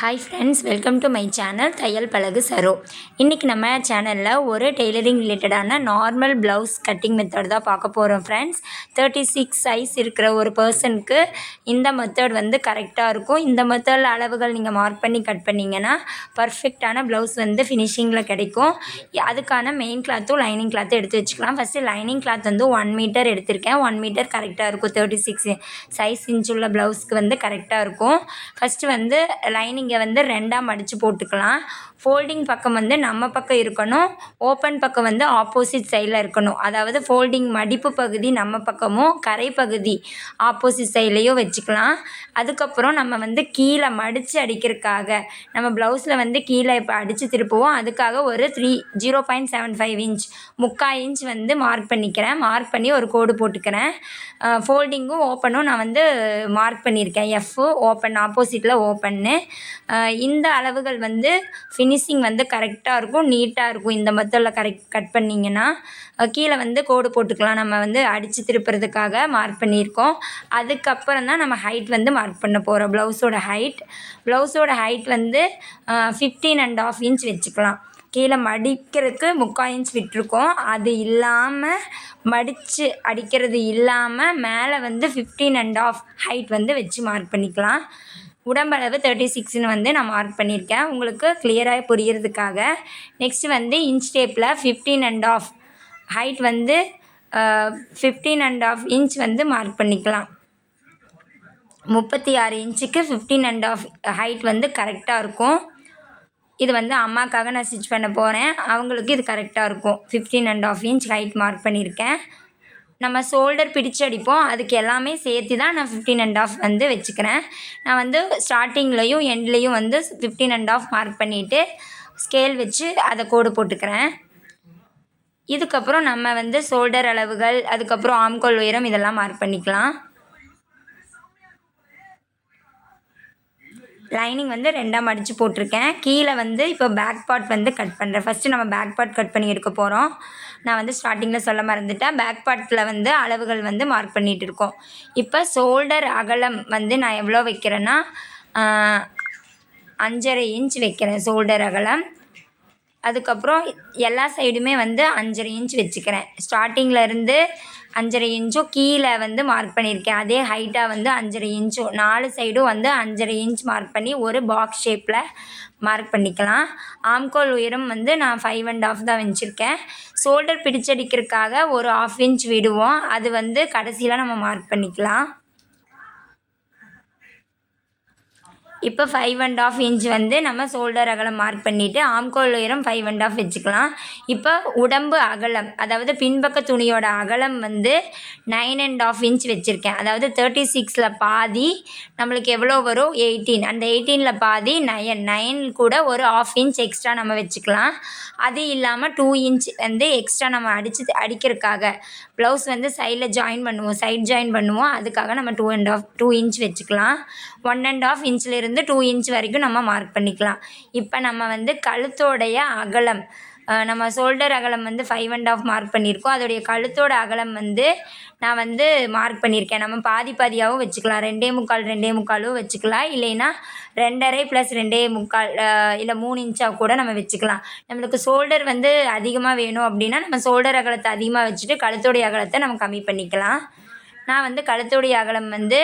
Hi friends welcome to my channel தையல் பழகு சரோ இன்றைக்கி நம்ம சேனலில் ஒரு டெய்லரிங் ரிலேட்டடான நார்மல் ப்ளவுஸ் கட்டிங் மெத்தட் தான் பார்க்க போகிறோம் ஃப்ரெண்ட்ஸ் தேர்ட்டி சிக்ஸ் சைஸ் இருக்கிற ஒரு பர்சனுக்கு இந்த மெத்தட் வந்து கரெக்டாக இருக்கும். இந்த மெத்தடில் அளவுகள் நீங்கள் மார்க் பண்ணி கட் பண்ணிங்கன்னா பர்ஃபெக்டான ப்ளவுஸ் வந்து ஃபினிஷிங்கில் கிடைக்கும். அதுக்கான மெயின் கிளாத்தும் லைனிங் கிளாத்தும் எடுத்து வச்சுக்கலாம். ஃபஸ்ட்டு லைனிங் கிளாத் வந்து ஒன் மீட்டர் எடுத்திருக்கேன். ஒன் மீட்டர் கரெக்டாக இருக்கும். தேர்ட்டி சிக்ஸ் சைஸ் இன்ச் உள்ள ப்ளவுஸ்க்கு வந்து கரெக்டாக இருக்கும். ஃபஸ்ட்டு வந்து லைனிங் நீங்கள் வந்து ரெண்டாக மடித்து போட்டுக்கலாம். ஃபோல்டிங் பக்கம் வந்து நம்ம பக்கம் இருக்கணும். ஓப்பன் பக்கம் வந்து ஆப்போசிட் சைடில் இருக்கணும். அதாவது ஃபோல்டிங் மடிப்பு பகுதி நம்ம பக்கமும் கரை பகுதி ஆப்போசிட் சைட்லேயும் வச்சுக்கலாம். அதுக்கப்புறம் நம்ம வந்து கீழே மடித்து அடிக்கிறதுக்காக நம்ம ப்ளவுஸில் வந்து கீழே இப்போ அடித்து திருப்புவோம். அதுக்காக ஒரு three zero point seven five inch முக்கால் இன்ச் வந்து மார்க் பண்ணிக்கிறேன். மார்க் பண்ணி ஒரு கோடு போட்டுக்கிறேன். ஃபோல்டிங்கும் ஓப்பனும் நான் வந்து மார்க் பண்ணியிருக்கேன். எஃப்பு ஓப்பன் ஆப்போசிட்டில் ஓப்பன்னு இந்த அளவுகள் வந்து ஃபின் ஃபினிஷிங் வந்து கரெக்டாக இருக்கும் நீட்டாக இருக்கும். இந்த மெத்தடில் கரெக்ட் கட் பண்ணிங்கன்னா கீழே வந்து கோடு போட்டுக்கலாம். நம்ம வந்து அடித்து திருப்புறதுக்காக மார்க் பண்ணியிருக்கோம். அதுக்கப்புறம் தான் நம்ம ஹைட் வந்து மார்க் பண்ண போகிறோம் ப்ளவுஸோட ஹைட் ப்ளவுஸோட ஹைட் வந்து ஃபிஃப்டீன் அண்ட் ஆஃப் இன்ச் வச்சுக்கலாம். கீழே மடிக்கிறதுக்கு முக்கால் இன்ச் விட்டுருக்கோம். அது இல்லாமல் மடித்து அடிக்கிறது இல்லாமல் மேலே வந்து ஃபிஃப்டீன் அண்ட் ஆஃப் ஹைட் வந்து வச்சு மார்க் பண்ணிக்கலாம். உடம்பளவு தேர்ட்டி சிக்ஸ்னு வந்து நான் மார்க் பண்ணியிருக்கேன். உங்களுக்கு கிளியராக புரியறதுக்காக. நெக்ஸ்ட்டு வந்து இன்ச் டேப்பில் ஃபிஃப்டீன் அண்ட் ஆஃப் ஹைட் வந்து ஃபிஃப்டீன் அண்ட் ஆஃப் இன்ச் வந்து மார்க் பண்ணிக்கலாம். முப்பத்தி ஆறு இன்ச்சுக்கு ஃபிஃப்டீன் அண்ட் ஆஃப் ஹைட் வந்து கரெக்டாக இருக்கும். இது வந்து அம்மாக்காக நான் ஸ்டிச் பண்ண போகிறேன் அவங்களுக்கு இது கரெக்டாக இருக்கும். Fifteen and half inch height mark பண்ணியிருக்கேன். நம்ம ஷோல்டர் பிடிச்சு அடிப்போம். அதுக்கு எல்லாமே சேர்த்து தான் நான் ஃபிஃப்டீன் அண்ட் ஆஃப் வந்து வச்சுக்கிறேன். நான் வந்து ஸ்டார்டிங்லேயும் எண்ட்லேயும் வந்து ஃபிஃப்டீன் அண்ட் ஆஃப் மார்க் பண்ணிவிட்டு ஸ்கேல் வச்சு அதை கோடு போட்டுக்கிறேன். இதுக்கப்புறம் நம்ம வந்து ஷோல்டர் அளவுகள் அதுக்கப்புறம் ஆம்கோல் உயரம் இதெல்லாம் மார்க் பண்ணிக்கலாம். லைனிங் வந்து ரெண்டாக மடித்து போட்டிருக்கேன். கீழே வந்து இப்போ பேக் பார்ட் வந்து கட் பண்ணுறேன் ஃபஸ்ட்டு நம்ம பேக் பார்ட் கட் பண்ணி எடுக்க போகிறோம் நான் வந்து ஸ்டார்டிங்கில் சொல்ல மறந்துட்டேன். பேக் பார்ட்டில் வந்து அளவுகள் வந்து மார்க் பண்ணிகிட்டு இருக்கோம். இப்போ ஷோல்டர் அகலம் வந்து நான் எவ்வளோ வைக்கிறேன்னா அஞ்சரை இன்ச் வைக்கிறேன் ஷோல்டர் அகலம். அதுக்கப்புறம் எல்லா சைடுமே வந்து அஞ்சரை இன்ச் வச்சுக்கிறேன். ஸ்டார்டிங்கில் இருந்து அஞ்சரை இன்ச்சும் கீழே வந்து மார்க் பண்ணியிருக்கேன். அதே ஹைட்டாக வந்து அஞ்சரை இன்ச்சும் நாலு சைடும் வந்து அஞ்சரை இன்ச் மார்க் பண்ணி ஒரு பாக்ஸ் ஷேப்பில் மார்க் பண்ணிக்கலாம். ஆம்கோல் உயரம் வந்து நான் ஃபைவ் அண்ட் ஆஃப் தான் வச்சுருக்கேன். ஷோல்டர் பிடிச்சடிக்கிறதுக்காக ஒரு ஆஃப் இன்ச் விடுவோம். அது வந்து கடைசியில் நம்ம மார்க் பண்ணிக்கலாம். இப்போ ஃபைவ் அண்ட் ஆஃப் இன்ச் வந்து நம்ம ஷோல்டர் அகலம் மார்க் பண்ணிவிட்டு ஆம்கோல் உயரம் ஃபைவ் அண்ட் ஆஃப் வச்சுக்கலாம். இப்போ உடம்பு அகலம் அதாவது பின்பக்க துணியோட அகலம் வந்து நைன் அண்ட் ஆஃப் இன்ச் வச்சுருக்கேன். அதாவது தேர்ட்டி சிக்ஸில் பாதி நம்மளுக்கு எவ்வளோ வரும்? எயிட்டீன் அந்த எயிட்டீனில் பாதி நயன் நைன் கூட ஒரு ஆஃப் இன்ச் எக்ஸ்ட்ரா நம்ம வச்சுக்கலாம். அது இல்லாமல் டூ இன்ச் வந்து எக்ஸ்ட்ரா நம்ம அடித்து அடிக்கிறதுக்காக ப்ளவுஸ் வந்து சைடில் ஜாயின் பண்ணுவோம் சைட் ஜாயின் பண்ணுவோம். அதுக்காக நம்ம two and half two inch வச்சுக்கலாம். ஒன் அண்ட் ஆஃப் இன்ச்லேருந்து டூ இன்ச் வரைக்கும் நம்ம மார்க் பண்ணிக்கலாம். இப்போ நம்ம வந்து கழுத்தோடைய அகலம் நம்ம ஷோல்டர் அகலம் வந்து ஃபைவ் அண்ட் ஆஃப் மார்க் பண்ணியிருக்கோம். அதோடைய கழுத்தோட அகலம் வந்து நான் வந்து மார்க் பண்ணியிருக்கேன். நம்ம பாதி பாதியாகவும் வச்சுக்கலாம். ரெண்டே முக்கால் ரெண்டே முக்காலும் வச்சுக்கலாம். இல்லைன்னா ரெண்டரை ப்ளஸ் ரெண்டே முக்கால் இல்லை மூணு இன்ச்சாக கூட நம்ம வச்சுக்கலாம். நம்மளுக்கு ஷோல்டர் வந்து அதிகமாக வேணும் அப்படின்னா நம்ம ஷோல்டர் அகலத்தை அதிகமாக வச்சுட்டு கழுத்தோடைய அகலத்தை நம்ம கம்மி பண்ணிக்கலாம். நான் வந்து கழுத்துடைய அகலம் வந்து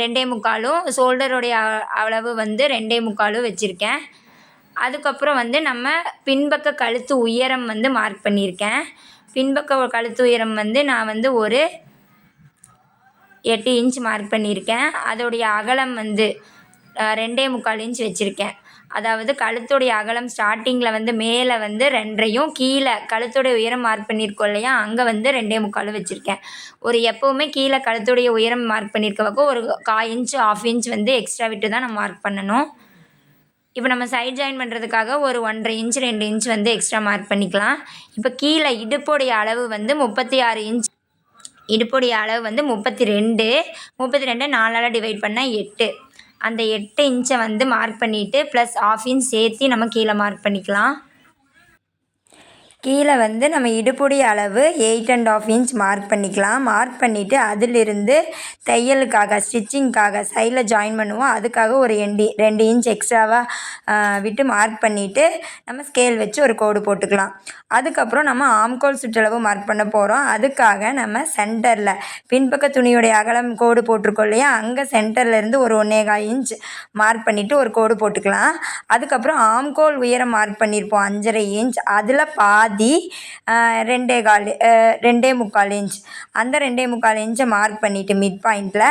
ரெண்டே முக்காலும் ஷோல்டருடைய அளவு வந்து ரெண்டே முக்காலும் வச்சுருக்கேன். அதுக்கப்புறம் வந்து நம்ம பின்பக்க கழுத்து உயரம் வந்து மார்க் பண்ணியிருக்கேன் பின்பக்க கழுத்து உயரம் வந்து நான் வந்து ஒரு எட்டு இன்ச் மார்க் பண்ணியிருக்கேன் அதோடைய அகலம் வந்து ரெண்டே முக்கால் இன்ச் வச்சுருக்கேன். அதாவது கழுத்துடைய அகலம் ஸ்டார்டிங்கில் வந்து மேலே வந்து ரெண்டரையும் கீழே கழுத்துடைய உயரம் மார்க் பண்ணியிருக்கோம் இல்லையா? அங்கே வந்து ரெண்டே முக்காலும் வச்சுருக்கேன். ஒரு எப்போவுமே கீழே கழுத்துடைய உயரம் மார்க் பண்ணியிருக்க ஒரு கால் இன்ச் ஆஃப் இன்ச் வந்து எக்ஸ்ட்ரா விட்டு தான் நம்ம மார்க் பண்ணணும். இப்போ நம்ம சைட் ஜாயின் பண்ணுறதுக்காக ஒரு ஒன்றரை இன்ச் ரெண்டு இன்ச் வந்து எக்ஸ்ட்ரா மார்க் பண்ணிக்கலாம். இப்போ கீழே இடுப்புடைய அளவு வந்து முப்பத்தி ஆறு இன்ச் இடுப்புடைய அளவு வந்து முப்பத்தி ரெண்டு முப்பத்தி ரெண்டு நாலால் டிவைட் பண்ணால் எட்டு. அந்த எட்டு இன்ச்சை வந்து மார்க் பண்ணிவிட்டு ப்ளஸ் ஆஃப் இன்ச் சேர்த்தி நம்ம கீழே மார்க் பண்ணிக்கலாம். கீழே வந்து நம்ம இடுப்புடைய அளவு eight and half inch mark பண்ணிக்கலாம். மார்க் பண்ணிவிட்டு அதிலிருந்து தையலுக்காக ஸ்டிச்சிங்க்காக சைடில் ஜாயின் பண்ணுவோம். அதுக்காக ஒரு ரெண்டு ரெண்டு இன்ச் எக்ஸ்ட்ராவாக விட்டு மார்க் பண்ணிவிட்டு நம்ம ஸ்கேல் வச்சு ஒரு கோடு போட்டுக்கலாம். அதுக்கப்புறம் நம்ம ஆம்கோல் சுற்றளவு மார்க் பண்ண போகிறோம் அதுக்காக நம்ம சென்டரில் பின்பக்க துணியுடைய அகலம் கோடு போட்டிருக்கோம் இல்லையா? அங்கே சென்டர்லேருந்து ஒரு ஒன்றேகால் இன்ச் மார்க் பண்ணிவிட்டு ஒரு கோடு போட்டுக்கலாம். அதுக்கப்புறம் ஆம்கோல் உயரம் மார்க் பண்ணியிருப்போம் அஞ்சரை இன்ச் அதில் பாதி ரெண்டே கால் ரெண்டே முக்கால் இன்ச் அந்த ரெண்டே முக்கால் இன்ச்சை மார்க் பண்ணிவிட்டு மிட் பாயிண்டில்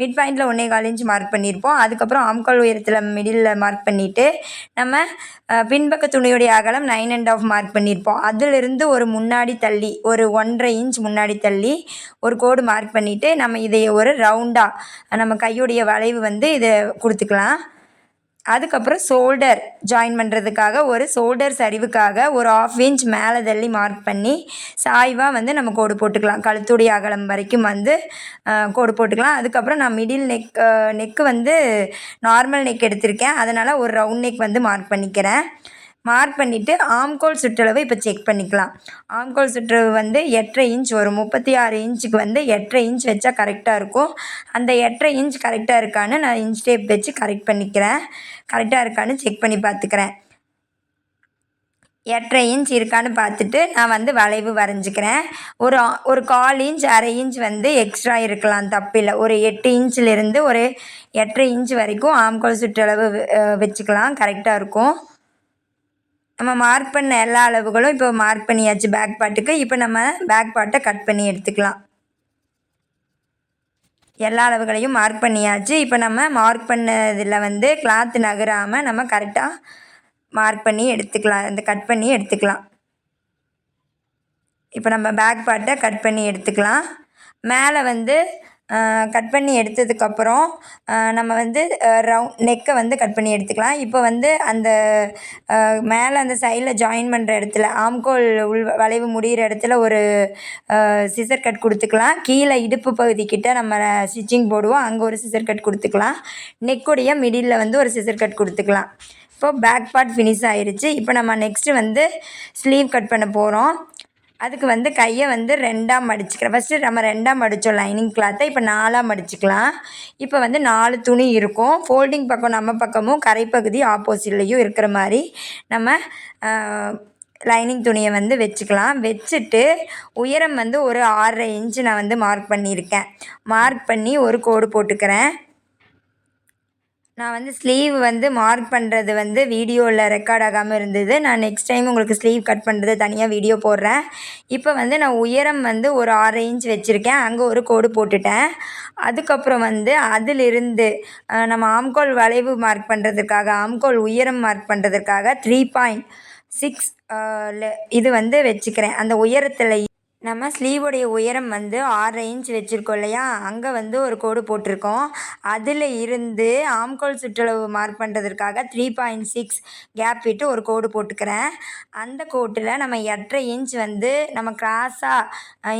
மிட் பாயிண்டில் ஒன்றே கால் இன்ச் மார்க் பண்ணியிருப்போம் அதுக்கப்புறம் ஆம்கால் உயரத்தில் மிடில் மார்க் பண்ணிவிட்டு நம்ம பின்பக்க துணியுடைய அகலம் நைன் அண்ட் ஆஃப் மார்க் பண்ணியிருப்போம் அதிலிருந்து ஒரு முன்னாடி தள்ளி ஒரு ஒன்றரை இன்ச் முன்னாடி தள்ளி ஒரு கோடு மார்க் பண்ணிவிட்டு நம்ம இதை ஒரு ரவுண்டாக நம்ம கையுடைய வளைவு வந்து இதை கொடுத்துக்கலாம். அதுக்கப்புறம் ஷோல்டர் ஜாயின் பண்ணுறதுக்காக ஒரு ஷோல்டர் சரிவுக்காக ஒரு ஆஃப் இன்ச் மேலே தள்ளி மார்க் பண்ணி சாய்வாக வந்து நம்ம கோடு போட்டுக்கலாம். கழுத்துடைய அகலம் வரைக்கும் வந்து கோடு போட்டுக்கலாம். அதுக்கப்புறம் நான் மிடில் நெக் நெக்கு வந்து நார்மல் நெக் எடுத்திருக்கேன். அதனால் ஒரு ரவுண்ட் நெக் வந்து மார்க் பண்ணிக்கிறேன். மார்க் பண்ணிவிட்டு ஆம்கோல் சுற்றளவு இப்போ செக் பண்ணிக்கலாம். ஆம்கோல் சுற்றளவு வந்து எட்டரை இன்ச் வரும் முப்பத்தி ஆறு இன்ச்சுக்கு வந்து எட்டரை இன்ச் வச்சா கரெக்டாக இருக்கும். அந்த எட்டரை இன்ச் கரெக்டாக இருக்கான்னு நான் இன்ச் டேப் வச்சு கரெக்ட் பண்ணிக்கிறேன். கரெக்டாக இருக்கான்னு செக் பண்ணி பார்த்துக்கிறேன். எட்டரை இன்ச் இருக்கான்னு பார்த்துட்டு நான் வந்து வளைவு வரைஞ்சிக்கிறேன். ஒரு ஒரு கால் இன்ச் அரை இன்ச் வந்து எக்ஸ்ட்ரா இருக்கலாம் தப்பில்லை. ஒரு எட்டு இன்ச்சிலேருந்து ஒரு எட்டரை இன்ச் வரைக்கும் ஆம்கோல் சுற்றளவு வச்சுக்கலாம். கரெக்டாக இருக்கும். நம்ம மார்க் பண்ண எல்லா அளவுகளும் இப்போ மார்க் பண்ணியாச்சு பேக் பாட்டுக்கு இப்போ நம்ம பேக் பாட்டை கட் பண்ணி எடுத்துக்கலாம். எல்லா அளவுகளையும் மார்க் பண்ணியாச்சு. இப்போ நம்ம மார்க் பண்ணதில் வந்து கிளாத் நகராமல் நம்ம கரெக்டாக மார்க் பண்ணி எடுத்துக்கலாம். இந்த கட் பண்ணி எடுத்துக்கலாம். இப்போ நம்ம பேக் பாட்டை கட் பண்ணி எடுத்துக்கலாம். மேலே வந்து கட் பண்ணி எடுத்ததுக்கப்புறம் நம்ம வந்து ரவுண்ட் நெக்கை வந்து கட் பண்ணி எடுத்துக்கலாம். இப்போ வந்து அந்த மேலே அந்த சைடில் ஜாயின் பண்ணுற இடத்துல ஆம்கோல் உள் வளைவு முடிகிற இடத்துல ஒரு சிசர் கட் கொடுத்துக்கலாம். கீழே இடுப்பு பகுதிக்கிட்ட நம்ம ஸ்டிச்சிங் போடுவோம். அங்கே ஒரு சிசர் கட் கொடுத்துக்கலாம். நெக்குடைய மிடில் வந்து ஒரு சிசர் கட் கொடுத்துக்கலாம். இப்போ பேக் பார்ட் ஃபினிஷ் ஆயிடுச்சு இப்போ நம்ம நெக்ஸ்ட்டு வந்து ஸ்லீவ் கட் பண்ண போகிறோம் அதுக்கு வந்து கையை வந்து ரெண்டாக மடிச்சுக்கிறேன். ஃபஸ்ட்டு நம்ம ரெண்டாக மடித்தோம் லைனிங் கிளாத்தை இப்போ நாலாக மடிச்சுக்கலாம். இப்போ வந்து நாலு துணி இருக்கும். ஃபோல்டிங் பக்கம் நம்ம பக்கமும் கரைப்பகுதி ஆப்போசிட்லேயும் இருக்கிற மாதிரி நம்ம லைனிங் துணியை வந்து வச்சுக்கலாம். வச்சுட்டு உயரம் வந்து ஒரு ஆறரை இன்ச்சு நான் வந்து மார்க் பண்ணியிருக்கேன். மார்க் பண்ணி ஒரு கோடு போட்டுக்கிறேன். நான் வந்து ஸ்லீவ் வந்து மார்க் பண்ணுறது வந்து வீடியோவில் ரெக்கார்ட் ஆகாமல் இருந்தது. நான் நெக்ஸ்ட் டைம் உங்களுக்கு ஸ்லீவ் கட் பண்ணுறது தனியாக வீடியோ போடுறேன். இப்போ வந்து நான் உயரம் வந்து ஒரு ஆறு இன்ச் வச்சுருக்கேன். அங்கே ஒரு கோடு போட்டுட்டேன். அதுக்கப்புறம் வந்து அதிலிருந்து நம்ம ஆம்கோல் வளைவு மார்க் பண்ணுறதுக்காக ஆம்கோல் உயரம் மார்க் பண்ணுறதுக்காக த்ரீ பாயிண்ட் சிக்ஸ் இது வந்து வச்சுக்கிறேன். அந்த உயரத்தில் நம்ம ஸ்லீவோடைய உயரம் வந்து ஆறரை இன்ச் வச்சுருக்கோம் இல்லையா? அங்கே வந்து ஒரு கோடு போட்டிருக்கோம். அதில் இருந்து ஆம்கோல் சுற்றளவு மார்க் பண்ணுறதுக்காக த்ரீ பாயிண்ட் சிக்ஸ் கேப் விட்டு ஒரு கோடு போட்டுக்கிறேன். அந்த கோட்டில் நம்ம எட்டரை இன்ச் வந்து நம்ம கிராஸாக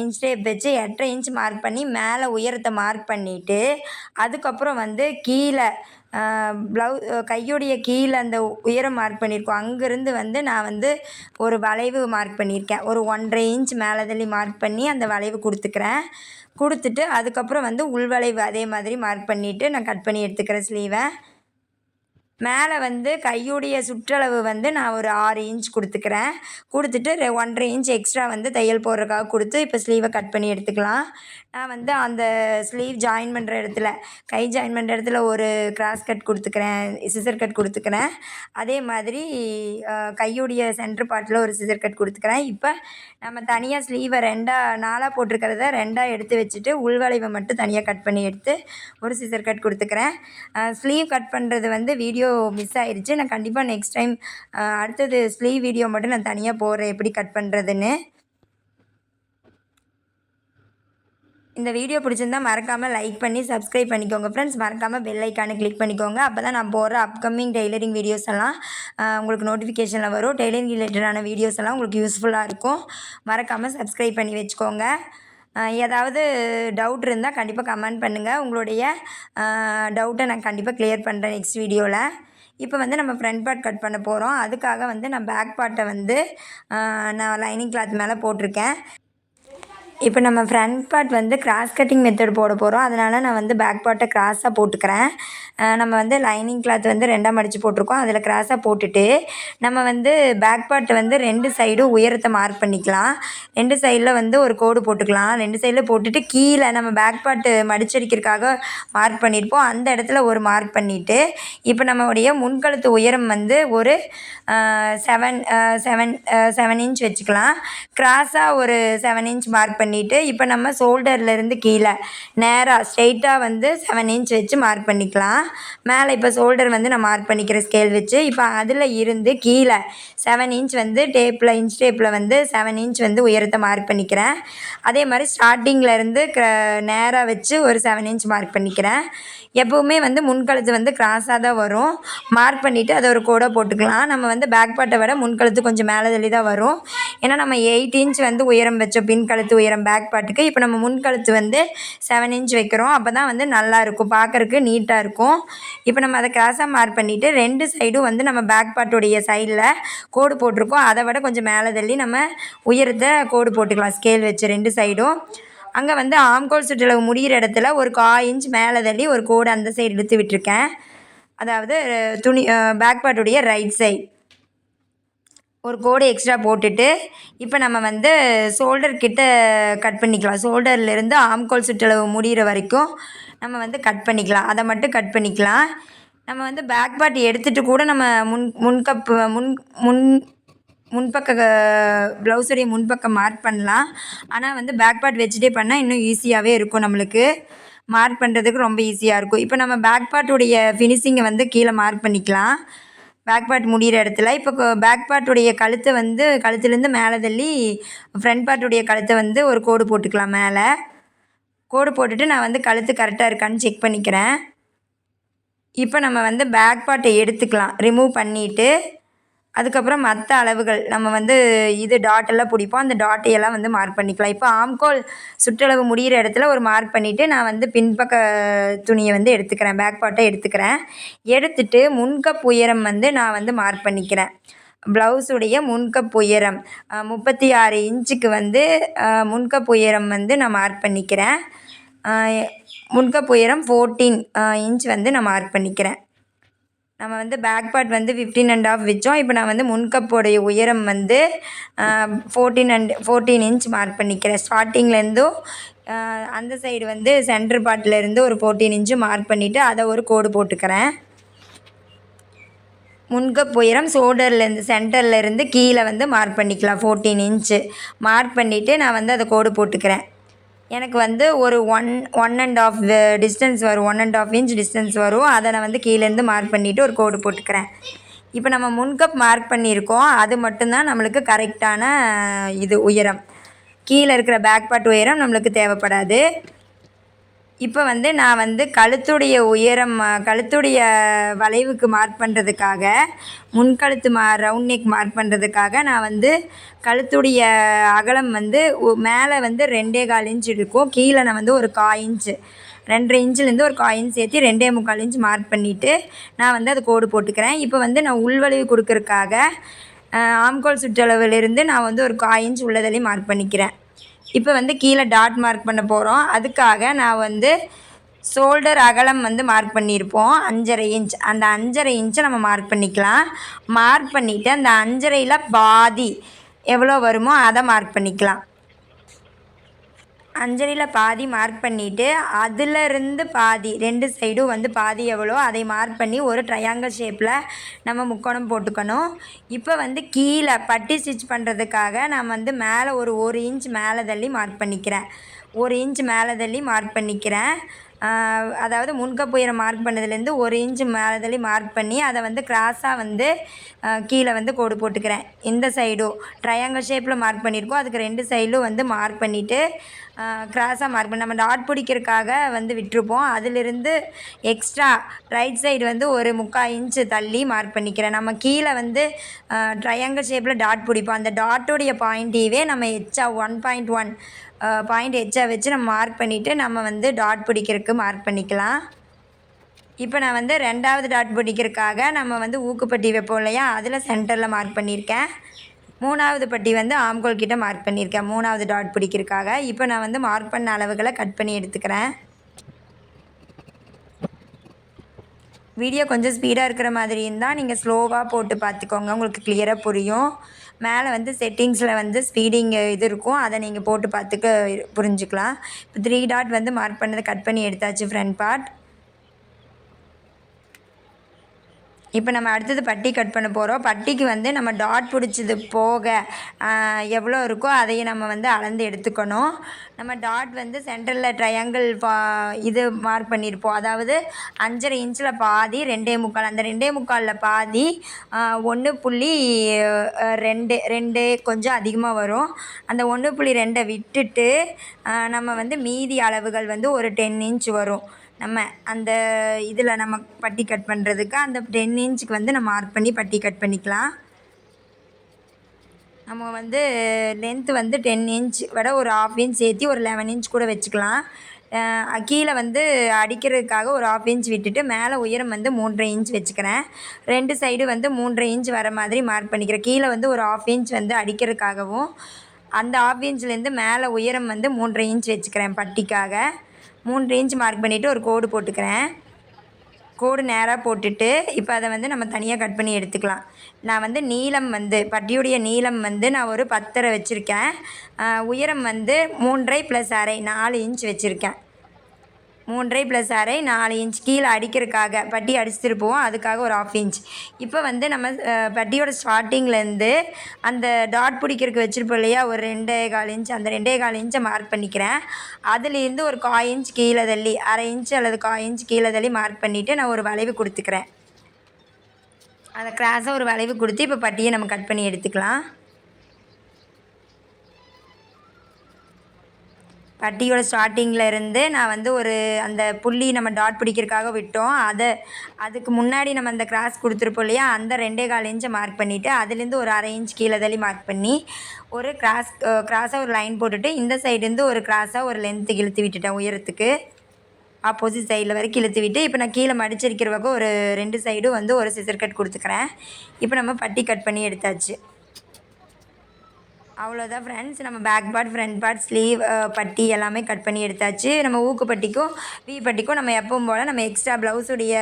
இன்ச் டேப் வச்சு எட்டரை இன்ச் மார்க் பண்ணி மேலே உயரத்தை மார்க் பண்ணிவிட்டு அதுக்கப்புறம் வந்து கீழே ப்ளவு கையுடைய கீழே அந்த உயரம் மார்க் பண்ணியிருக்கோம் அங்கேருந்து வந்து நான் வந்து ஒரு வளைவு மார்க் பண்ணியிருக்கேன் ஒரு ஒன்றரை இன்ச் மேலே தள்ளி மார்க் பண்ணி அந்த வளைவு கொடுத்துக்கிறேன். கொடுத்துட்டு அதுக்கப்புறம் வந்து உள்வளைவு அதே மாதிரி மார்க் பண்ணிவிட்டு நான் கட் பண்ணி எடுத்துக்கிறேன் ஸ்லீவை மேலே வந்து கையுடைய சுற்றளவு வந்து நான் ஒரு ஆறு இன்ச் கொடுத்துக்கிறேன். கொடுத்துட்டு ஒன்றரை இன்ச் எக்ஸ்ட்ரா வந்து தையல் போடுறதுக்காக கொடுத்து இப்போ ஸ்லீவை கட் பண்ணி எடுத்துக்கலாம். நான் வந்து அந்த ஸ்லீவ் ஜாயின் பண்ணுற இடத்துல கை ஜாயின் பண்ணுற இடத்துல ஒரு கிராஸ் கட் கொடுத்துக்கிறேன் சிசர் கட் கொடுத்துக்கிறேன். அதே மாதிரி கையுடைய சென்ட்ரு பார்ட்டில் ஒரு சிசர் கட் கொடுத்துக்கிறேன். இப்போ நம்ம தனியாக ஸ்லீவை ரெண்டாக நாலாக போட்டிருக்கிறத ரெண்டாக எடுத்து வச்சுட்டு உள்வளைவை மட்டும் தனியாக கட் பண்ணி எடுத்து ஒரு சிசர் கட் கொடுத்துக்கிறேன். ஸ்லீவ் கட் பண்ணுறது வந்து வீடியோ மிஸ் ஆயிடுச்சு நான் கண்டிப்பாக நெக்ஸ்ட் டைம் அடுத்தது ஸ்லீவ் வீடியோ மட்டும் நான் தனியாக போடுறேன். எப்படி கட் பண்ணுறதுன்னு இந்த வீடியோ பிடிச்சிருந்தால் மறக்காமல் லைக் பண்ணி சப்ஸ்கிரைப் பண்ணிக்கோங்க ஃப்ரெண்ட்ஸ் மறக்காமல் பெல் ஐக்கானை கிளிக் பண்ணிக்கோங்க. அப்போ தான் நான் போகிற அப்கமிங் டெய்லரிங் வீடியோஸ் எல்லாம் உங்களுக்கு நோட்டிஃபிகேஷனில் வரும். டெய்லரிங் ரிலேட்டடான வீடியோஸ் எல்லாம் உங்களுக்கு யூஸ்ஃபுல்லாக இருக்கும். மறக்காமல் சப்ஸ்கிரைப் பண்ணி வச்சுக்கோங்க. ஏதாவது டவுட் இருந்தால் கண்டிப்பாக கமெண்ட் பண்ணுங்கள் உங்களுடைய டவுட்டை நான் கண்டிப்பாக க்ளியர் பண்ணுறேன் நெக்ஸ்ட் வீடியோவில் இப்போ வந்து நம்ம ஃப்ரண்ட் பார்ட் கட் பண்ண போகிறோம் அதுக்காக வந்து நான் பேக் பார்ட்டை வந்து நான் லைனிங் கிளாத் மேலே போட்டிருக்கேன். இப்போ நம்ம ஃப்ரண்ட் பார்ட் வந்து கிராஸ் கட்டிங் மெத்தட் போட போகிறோம் அதனால் நான் வந்து பேக் பார்ட்டை கிராஸாக போட்டுக்கிறேன். நம்ம வந்து லைனிங் கிளாத் வந்து ரெண்டாக மடித்து போட்டிருக்கோம். அதில் கிராஸாக போட்டுட்டு நம்ம வந்து பேக் பார்ட்டை வந்து ரெண்டு சைடும் உயரத்தை மார்க் பண்ணிக்கலாம். ரெண்டு சைடில் வந்து ஒரு கோடு போட்டுக்கலாம். ரெண்டு சைடில் போட்டுட்டு கீழே நம்ம பேக் பார்ட்டு மடிச்சடிக்கிறதுக்காக மார்க் பண்ணியிருப்போம் அந்த இடத்துல ஒரு மார்க் பண்ணிவிட்டு இப்போ நம்மளுடைய முன்கழுத்து உயரம் வந்து ஒரு செவன் செவன் செவன் இன்ச் வச்சுக்கலாம். கிராஸாக ஒரு செவன் இன்ச் மார்க் பண்ணிவிட்டு இப்போ நம்ம ஷோல்டர்லேருந்து கீழே நேராக ஸ்ட்ரெயிட்டாக வந்து செவன் இன்ச் வச்சு மார்க் பண்ணிக்கலாம். மேலே இப்போ ஷோல்டர் வந்து நான் மார்க் பண்ணிக்கிற ஸ்கேல் வச்சு இப்போ அதில் இருந்து கீழே செவன் இன்ச் வந்து டேப்பில் இன்ச் டேப்பில் வந்து செவன் இன்ச் வந்து உயரத்தை மார்க் பண்ணிக்கிறேன். அதே மாதிரி ஸ்டார்டிங்கிலேருந்து க்ர க நேராக வச்சு ஒரு செவன் இன்ச் மார்க் பண்ணிக்கிறேன். எப்போவுமே வந்து முன்கழுத்து வந்து கிராஸாக தான் வரும். மார்க் பண்ணிவிட்டு அதை ஒரு கோடாக போட்டுக்கலாம். நம்ம வந்து பேக் பார்ட்டை விட முன்கழுத்து கொஞ்சம் மேலே தள்ளி தான் வரும். ஏன்னா நம்ம எயிட் இன்ச் வந்து உயரம் வச்சோம். பின் கழுத்து உயரம் பேக் பார்ட்டுக்கு இப்போ நம்ம முன்கழுத்து வந்து செவன் இன்ச் வைக்கிறோம். அப்போ தான் வந்து நல்லா இருக்கும். பார்க்கறக்கு நீட்டாக இருக்கும். இப்போ நம்ம அதை கிராஸாக மார்க் பண்ணிவிட்டு ரெண்டு சைடும் வந்து நம்ம பேக் பார்ட்டுடைய சைடில் கோடு போட்டிருக்கோம். அதை விட கொஞ்சம் மேலே தள்ளி நம்ம உயரத்தை கோடு போட்டுக்கலாம். ஸ்கேல் வச்சு ரெண்டு சைடும் அங்கே வந்து ஆம்கோல் சுற்றளவு முடிகிற இடத்துல ஒரு கா இன்ச் மேலே தள்ளி ஒரு கோடு அந்த சைடு இழுத்து விட்டுருக்கேன். அதாவது துணி பேக் பார்ட்டுடைய ரைட் சைடு ஒரு கோடு எக்ஸ்ட்ரா போட்டுட்டு இப்போ நம்ம வந்து ஷோல்டர் கிட்ட கட் பண்ணிக்கலாம். ஷோல்டர்லேருந்து ஆம்கோல் சுற்றளவு முடிகிற வரைக்கும் நம்ம வந்து கட் பண்ணிக்கலாம். அதை மட்டும் கட் பண்ணிக்கலாம். நம்ம வந்து பேக் பார்ட் எடுத்துகிட்டு கூட நம்ம முன் முன்கப்பு முன் முன் முன்பக்க ப்ளவுஸுடைய முன்பக்கம் மார்க் பண்ணலாம். ஆனால் வந்து பேக் பார்ட் வச்சுட்டே பண்ணால் இன்னும் ஈஸியாகவே இருக்கும் நம்மளுக்கு. மார்க் பண்ணுறதுக்கு ரொம்ப ஈஸியாக இருக்கும். இப்போ நம்ம பேக் பார்ட்டுடைய ஃபினிஷிங்கை வந்து கீழே மார்க் பண்ணிக்கலாம். பேக் பார்ட் முடிகிற இடத்துல இப்போ பேக் பார்ட்டுடைய கழுத்தை வந்து கழுத்துலேருந்து மேலே தள்ளி ஃப்ரண்ட் பார்ட்டுடைய கழுத்தை வந்து ஒரு கோடு போட்டுக்கலாம் மேலே. கோடு போட்டுட்டு நான் வந்து கழுத்து கரெக்டாக இருக்கான்னு செக் பண்ணிக்கிறேன். இப்போ நம்ம வந்து பேக் பார்ட்டை எடுத்துக்கலாம். ரிமூவ் பண்ணிவிட்டு அதுக்கப்புறம் மற்ற அளவுகள். நம்ம வந்து இது டாட் எல்லாம் பிடிப்போம். அந்த டாட்டையெல்லாம் வந்து மார்க் பண்ணிக்கலாம். இப்போ ஆம்கோல் சுற்றளவு முடிகிற இடத்துல ஒரு மார்க் பண்ணிவிட்டு நான் வந்து பின்பக்க துணியை வந்து எடுத்துக்கிறேன். பேக் பார்ட்டை எடுத்துக்கிறேன். எடுத்துட்டு முன்கப் உயரம் வந்து நான் வந்து மார்க் பண்ணிக்கிறேன். ப்ளவுஸுடைய முன்கப் உயரம் முப்பத்தி ஆறு இன்ச்சுக்கு வந்து முன்கப் உயரம் வந்து நான் மார்க் பண்ணிக்கிறேன். முன்கப் உயரம் ஃபோர்டீன் இன்ச் வந்து நான் மார்க் பண்ணிக்கிறேன். நம்ம வந்து பேக் பார்ட் வந்து ஃபிஃப்டீன் அண்ட் ஆஃப் வச்சோம். இப்போ நான் வந்து முன்கப்போடைய உயரம் வந்து fourteen and fourteen inch mark பண்ணிக்கிறேன். ஸ்டார்டிங்லேருந்தும் அந்த சைடு வந்து சென்டர் பார்ட்லேருந்து ஒரு ஃபோர்டீன் இன்ச்சு மார்க் பண்ணிவிட்டு அதை ஒரு கோடு போட்டுக்கிறேன். முன்கப் உயரம் ஷோல்டர்லேருந்து சென்டர்லேருந்து கீழே வந்து மார்க் பண்ணிக்கலாம். ஃபோர்டீன் இன்ச்சு மார்க் பண்ணிவிட்டு நான் வந்து அதை கோடு போட்டுக்கிறேன். எனக்கு வந்து ஒரு one one and half distance வரும். One and half inch distance வரும். அதை நான் வந்து கீழேருந்து மார்க் பண்ணிவிட்டு ஒரு கோடு போட்டுக்கிறேன். இப்போ நம்ம முன்கப் மார்க் பண்ணியிருக்கோம். அது மட்டும்தான் நம்மளுக்கு கரெக்டான இது உயரம். கீழே இருக்கிற பேக் பார்ட் உயரம் நம்மளுக்கு தேவைப்படாது. இப்போ வந்து நான் வந்து கழுத்துடைய உயரம் கழுத்துடைய வளைவுக்கு மார்க் பண்ணுறதுக்காக முன்கழுத்து மா ரவுண்ட் நெக் மார்க் பண்ணுறதுக்காக நான் வந்து கழுத்துடைய அகலம் வந்து மேலே வந்து ரெண்டே கால் இன்ச் இருக்கும். கீழே நான் வந்து ஒரு கா இன்ச்சு ரெண்டரை இன்ச்சிலேருந்து ஒரு காயின் இன்ச் சேர்த்து ரெண்டே முக்கால் இன்ச் மார்க் பண்ணிவிட்டு நான் வந்து அது கோடு போட்டுக்கிறேன். இப்போ வந்து நான் உள்வளைவு கொடுக்கறதுக்காக ஆம்கோல் சுற்றளவுலேருந்து நான் வந்து ஒரு கா இன்ச் மார்க் பண்ணிக்கிறேன். இப்போ வந்து கீழே டாட் மார்க் பண்ண போகிறோம் அதுக்காக நான் வந்து ஷோல்டர் அகலம் வந்து மார்க் பண்ணியிருப்போம். அஞ்சரை இன்ச் அந்த அஞ்சரை இன்ச்சை நம்ம மார்க் பண்ணிக்கலாம். மார்க் பண்ணிவிட்டு அந்த அஞ்சரையில் பாதி எவ்வளோ வருமோ அதை மார்க் பண்ணிக்கலாம். அஞ்சலியில் பாதி மார்க் பண்ணிவிட்டு அதிலிருந்து பாதி ரெண்டு சைடும் வந்து பாதி எவ்வளோ அதை மார்க் பண்ணி ஒரு ட்ரையாங்கிள் ஷேப்பில் நம்ம முக்கோணம் போட்டுக்கணும். இப்போ வந்து கீழே பட்டி ஸ்டிச் பண்ணுறதுக்காக நான் வந்து மேலே ஒரு ஒரு இன்ச் மேலே தள்ளி மார்க் பண்ணிக்கிறேன். ஒரு இன்ச் மேலே தள்ளி மார்க் பண்ணிக்கிறேன். அதாவது முன்கப் உயரம் மார்க் பண்ணதுலேருந்து ஒரு இன்ச் மேலே தள்ளி மார்க் பண்ணி அதை வந்து கிராஸாக வந்து கீழே வந்து கோடு போட்டுக்கிறேன். இந்த சைடும் ட்ரையாங்கல் ஷேப்பில் மார்க் பண்ணியிருக்கோம். அதுக்கு ரெண்டு சைடும் வந்து மார்க் பண்ணிவிட்டு கிராஸாக மார்க் பண்ணி. நம்ம டாட் பிடிக்கிறதுக்காக வந்து விட்டுருப்போம். அதிலிருந்து எக்ஸ்ட்ரா ரைட் சைடு வந்து ஒரு முக்கால் இன்ச்சு தள்ளி மார்க் பண்ணிக்கிறேன். நம்ம கீழே வந்து ட்ரையாங்கிள் ஷேப்பில் டாட் பிடிப்போம். அந்த டாட்டுடைய பாயிண்ட்டையவே நம்ம எச்சா ஒன் பாயிண்ட் ஒன் பாயிண்ட் எச்சா வச்சு நம்ம மார்க் பண்ணிவிட்டு நம்ம வந்து டாட் பிடிக்கிறதுக்கு மார்க் பண்ணிக்கலாம். இப்போ நான் வந்து ரெண்டாவது டாட் பிடிக்கிறதுக்காக நம்ம வந்து ஊக்குப்பட்டி வைப்போம் இல்லையா? அதில் சென்டரில் மார்க் பண்ணியிருக்கேன். மூணாவது பட்டி வந்து ஆம்கோல் கிட்ட மார்க் பண்ணியிருக்கேன். மூணாவது டாட் பிடிக்கிறதுக்காக. இப்போ நான் வந்து மார்க் பண்ண அளவுகளை கட் பண்ணி எடுத்துக்கிறேன். வீடியோ கொஞ்சம் ஸ்பீடாக இருக்கிற மாதிரி இருந்தால் நீங்கள் ஸ்லோவாக போட்டு பார்த்துக்கோங்க. உங்களுக்கு கிளியராக புரியும். மேலே வந்து செட்டிங்ஸில் வந்து ஸ்பீடிங் இது இருக்கும். அதை நீங்கள் போட்டு பார்த்துக்க புரிஞ்சுக்கலாம். இப்போ த்ரீ டாட் வந்து மார்க் பண்ணதை கட் பண்ணி எடுத்தாச்சு ஃப்ரண்ட் பார்ட் இப்போ நம்ம அடுத்தது பட்டி கட் பண்ண போகிறோம் பட்டிக்கு வந்து நம்ம டாட் பிடிச்சது போக எவ்வளோ இருக்கோ அதையும் நம்ம வந்து அளந்து எடுத்துக்கணும். நம்ம டாட் வந்து சென்டரில் ட்ரையாங்கிள் பா இது மார்க் பண்ணியிருப்போம் அதாவது அஞ்சரை இன்ச்சில் பாதி ரெண்டே முக்கால். அந்த ரெண்டே முக்காலில் பாதி ஒன்று புள்ளி ரெண்டு ரெண்டு கொஞ்சம் அதிகமாக வரும். அந்த ஒன்று புள்ளி ரெண்டை விட்டுட்டு நம்ம வந்து மீதி அளவுகள் வந்து ஒரு டென் இன்ச் வரும். நம்ம அந்த இதில் நம்ம பட்டி கட் பண்ணுறதுக்கு அந்த டென் இன்ச்சுக்கு வந்து நம்ம மார்க் பண்ணி பட்டி கட் பண்ணிக்கலாம். நம்ம வந்து லென்த்து வந்து டென் இன்ச் விட ஒரு ஆஃப் இன்ச் சேர்த்தி ஒரு லெவன் இன்ச் கூட வச்சுக்கலாம். கீழே வந்து அடிக்கிறதுக்காக ஒரு ஆஃப் இன்ச் விட்டுட்டு மேலே உயரம் வந்து மூன்றரை இன்ச் வச்சுக்கிறேன். ரெண்டு சைடு வந்து மூன்றரை இன்ச் வர மாதிரி மார்க் பண்ணிக்கிறேன். கீழே வந்து ஒரு ஆஃப் இன்ச் வந்து அடிக்கிறதுக்காகவும் அந்த ஆஃப் இன்ச்லேருந்து மேலே உயரம் வந்து மூன்றரை இன்ச் வச்சுக்கிறேன் பட்டிக்காக. மூன்று இன்ச் மார்க் பண்ணிவிட்டு ஒரு கோடு போட்டுக்கிறேன். கோடு நேராக போட்டுட்டு இப்போ அதை வந்து நம்ம தனியாக கட் பண்ணி எடுத்துக்கலாம். நான் வந்து நீளம் வந்து பட்டியுடைய நீளம் வந்து நான் ஒரு பத்தரை வச்சுருக்கேன். உயரம் வந்து மூன்றரை ப்ளஸ் அரை நாலு இன்ச் வச்சுருக்கேன். மூன்றரை ப்ளஸ் அரை நாலு இன்ச் கீழே அடிக்கிறதுக்காக பட்டி அடிச்சுட்டு போவோம் அதுக்காக ஒரு ஆஃப் இன்ச் இப்போ வந்து நம்ம பட்டியோட ஸ்டார்டிங்லேருந்து அந்த டாட் பிடிக்கிறதுக்கு வச்சுருப்போம் இல்லையா? ஒரு ரெண்டே கால் இன்ச் அந்த ரெண்டே கால் இன்ச்சை மார்க் பண்ணிக்கிறேன். அதுலேருந்து ஒரு கால் இன்ச் கீழே தள்ளி அரை இன்ச் அல்லது கால் இன்ச் கீழே தள்ளி மார்க் பண்ணிவிட்டு நான் ஒரு வளைவு கொடுத்துக்கிறேன். அதை கிராஸாக ஒரு வளைவு கொடுத்து இப்போ பட்டியை நம்ம கட் பண்ணி எடுத்துக்கலாம். பட்டியோட ஸ்டார்டிங்கில் இருந்து நான் வந்து ஒரு அந்த புள்ளி நம்ம டாட் பிடிக்கிறதுக்காக விட்டோம். அதை அதுக்கு முன்னாடி நம்ம அந்த கிராஸ் கொடுத்துருப்போம் இல்லையா? அந்த ரெண்டே கால் இன்ச்சை மார்க் பண்ணிவிட்டு அதுலேருந்து ஒரு அரை இன்ச் கீழே தள்ளி மார்க் பண்ணி ஒரு கிராஸ் கிராஸாக ஒரு லைன் போட்டுட்டு இந்த சைடுலேருந்து ஒரு கிராஸாக ஒரு லென்த்துக்கு இழுத்து விட்டுட்டேன் உயரத்துக்கு. ஆப்போசிட் சைடில் வரைக்கும் இழுத்து விட்டு இப்போ நான் கீழே மடிச்சிருக்கிற பக்கம் ஒரு ரெண்டு சைடும் வந்து ஒரு சிசர் கட் கொடுத்துக்கிறேன். இப்போ நம்ம பட்டி கட் பண்ணி எடுத்தாச்சு. அவ்வளோதான் ஃப்ரெண்ட்ஸ் நம்ம back part front part sleeve பட்டி எல்லாமே கட் பண்ணி எடுத்தாச்சு. நம்ம ஊக்கு பட்டிக்கும் வி பட்டிக்கும் நம்ம எப்பவும் போல் நம்ம எக்ஸ்ட்ரா ப்ளவுஸுடைய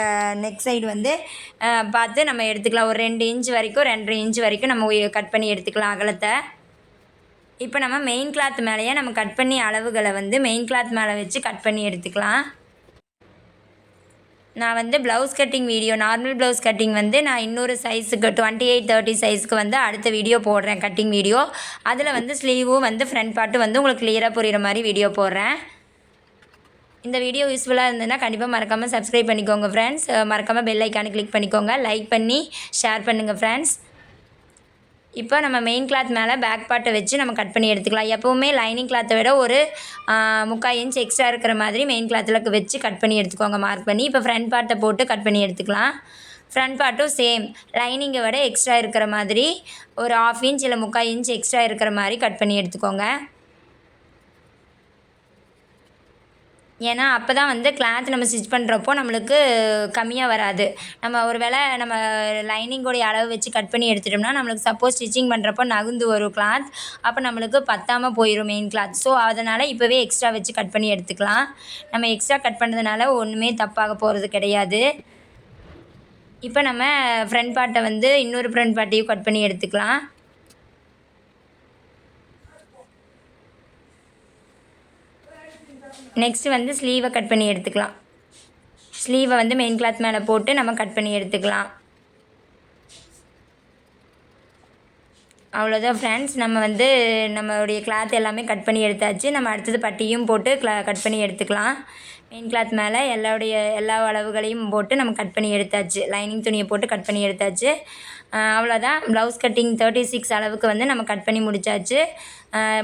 நெக் சைடு வந்து பார்த்து நம்ம எடுத்துக்கலாம். ஒரு ரெண்டு இன்ச் வரைக்கும் ரெண்டரை இன்ச் வரைக்கும் நம்ம கட் பண்ணி எடுத்துக்கலாம் அகலத்தை. இப்போ நம்ம மெயின் கிளாத் மேலேயே நம்ம கட் பண்ணி அளவுகளை வந்து மெயின் கிளாத் மேலே வச்சு கட் பண்ணி எடுத்துக்கலாம். நான் வந்து blouse cutting video normal blouse cutting வந்து நான் இன்னொரு சைஸுக்கு டுவெண்ட்டி எயிட் தேர்ட்டி சைஸ்க்கு வந்து அடுத்த வீடியோ போடுறேன் கட்டிங் வீடியோ அதில் வந்து ஸ்லீவும் வந்து ஃப்ரண்ட் பார்ட்டு வந்து உங்களுக்கு கிளியராக புரிகிற மாதிரி வீடியோ போடுறேன். இந்த வீடியோ யூஸ்ஃபுல்லாக இருந்ததுன்னா கண்டிப்பாக மறக்காமல் சப்ஸ்கிரைப் பண்ணிக்கோங்க ஃப்ரெண்ட்ஸ் மறக்காமல் பெல் ஐக்கானு கிளிக் பண்ணிக்கோங்க. லைக் பண்ணி ஷேர் பண்ணுங்கள் ஃப்ரெண்ட்ஸ் இப்போ நம்ம மெயின் கிளாத் மேலே பேக் பார்ட்டை வச்சு நம்ம கட் பண்ணி எடுத்துக்கலாம். எப்போவுமே லைனிங் கிளாத்தை விட ஒரு முக்கால் இன்ச் எக்ஸ்ட்ரா இருக்கிற மாதிரி மெயின் கிளாத்தில் வச்சு கட் பண்ணி எடுத்துக்கோங்க மார்க் பண்ணி. இப்போ ஃப்ரண்ட் பார்ட்டை போட்டு கட் பண்ணி எடுத்துக்கலாம். ஃப்ரண்ட் பார்ட்டும் சேம் லைனிங்கை விட எக்ஸ்ட்ரா இருக்கிற மாதிரி ஒரு ஆஃப் இன்ச் இல்லை முக்கால் இன்ச் எக்ஸ்ட்ரா இருக்கிற மாதிரி கட் பண்ணி எடுத்துக்கோங்க. ஏன்னா அப்போ தான் வந்து கிளாத் நம்ம ஸ்டிச் பண்ணுறப்போ நம்மளுக்கு கம்மியாக வராது. நம்ம ஒரு வேளை நம்ம லைனிங்கோடைய அளவு வச்சு கட் பண்ணி எடுத்துட்டோம்னா நம்மளுக்கு சப்போஸ் ஸ்டிச்சிங் பண்ணுறப்போ நகுந்து வரும் கிளாத் அப்போ நம்மளுக்கு பத்தாமல் போயிடும் மெயின் கிளாத் ஸோ அதனால் இப்போவே எக்ஸ்ட்ரா வச்சு கட் பண்ணி எடுத்துக்கலாம். நம்ம எக்ஸ்ட்ரா கட் பண்ணுறதுனால ஒன்றுமே தப்பாக போகிறது கிடையாது. இப்போ நம்ம ஃப்ரண்ட் பார்ட்டை வந்து இன்னொரு ஃப்ரண்ட் பார்ட்டையும் கட் பண்ணி எடுத்துக்கலாம். நெக்ஸ்ட்டு வந்து ஸ்லீவை கட் பண்ணி எடுத்துக்கலாம். ஸ்லீவை வந்து மெயின் கிளாத் மேலே போட்டு நம்ம கட் பண்ணி எடுத்துக்கலாம். அவ்வளோதான் ஃப்ரெண்ட்ஸ் நம்ம வந்து நம்மளுடைய கிளாத் எல்லாமே கட் பண்ணி எடுத்தாச்சு. நம்ம அடுத்தது பட்டியும் போட்டு கிளா கட் பண்ணி எடுத்துக்கலாம். மெயின் கிளாத் மேலே எல்லாருடைய எல்லா அளவுகளையும் போட்டு நம்ம கட் பண்ணி எடுத்தாச்சு. லைனிங் துணியை போட்டு கட் பண்ணி எடுத்தாச்சு. அவ்வளோதான் ப்ளவுஸ் கட்டிங் தேர்ட்டி சிக்ஸ் அளவுக்கு வந்து நம்ம கட் பண்ணி முடித்தாச்சு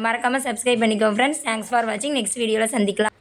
மறக்காமல் சப்ஸ்கிரைப் பண்ணிக்கோ ஃப்ரெண்ட்ஸ் தேங்க்ஸ் ஃபார் வாட்சிங் நெக்ஸ்ட் வீடியோவில் சந்திக்கலாம்.